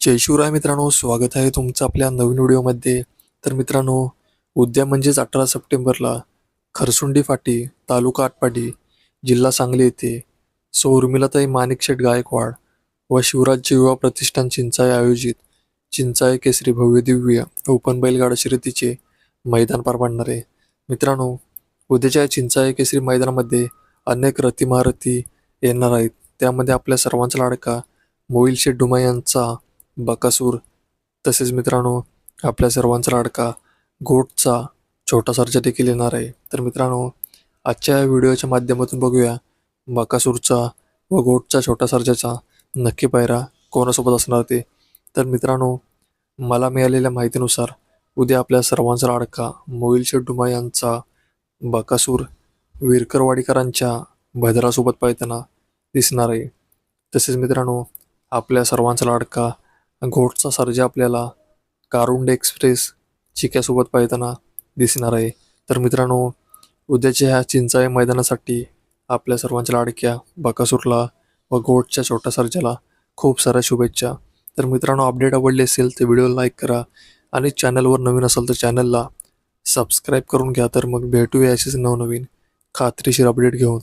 जय शिवराय मित्रांनो स्वागत आहे तुमचं आपल्या नवीन व्हिडिओमध्ये. तर मित्रांनो उद्या म्हणजेच अठरा सप्टेंबरला खरसुंडी फाटी तालुका आटपाडी जिल्हा सांगली येथे. सौ उर्मिलाताई माणिकशेठ गायकवाड व शिवराज्य युवा प्रतिष्ठान चिंचाळे आयोजित चिंचाळे केसरी भव्य दिव्य ओपन बैलगाडा शर्यतीचे मैदान पार पाडणार. आहे मित्रांनो उद्याच्या चिंचाई चिंचाळे केसरी मैदानामध्ये अनेक रथी महारथी येणार आहेत. त्यामध्ये आपल्या सर्वांचा लाडका मोईल शेठ डुमा यांचा बकासूर. तसेच मित्रांनो आपल्या सर्वांचा लाडका गोटचा छोटा सर्जा देखील येणार आहे. तर मित्रांनो आजच्या व्हिडिओच्या माध्यमातून बघूया बकासूरचा व गोटचा छोटा सर्जाचा नक्की पायरा कोणासोबत असणार ते? तर मित्रांनो मला मिळालेल्या माहितीनुसार उद्या आपल्या सर्वांचा लाडका मोईल शेड्डुमा यांचा बकासूर विरकरवाडीकरांच्या भद्रासोबत पाळताना दिसणार आहे. तसेच मित्रांनो आपल्या सर्वांचा लाडका घोटचा सर्जा आपल्याला कारुंड एक्सप्रेस चिक्यासोबत पाहताना दिसणार आहे. तर मित्रांनो उद्याच्या ह्या चिंचाळे मैदानासाठी आपल्या सर्वांच्या लाडक्या बकासूरला व घोटच्या छोट्या सर्जाला खूप साऱ्या शुभेच्छा. तर मित्रांनो अपडेट आवडले असेल तर व्हिडिओ लाईक करा आणि चॅनलवर नवीन असाल तर चॅनलला सबस्क्राईब करून घ्या. तर मग भेटूया असेच नवनवीन खात्रीशीर अपडेट घेऊन.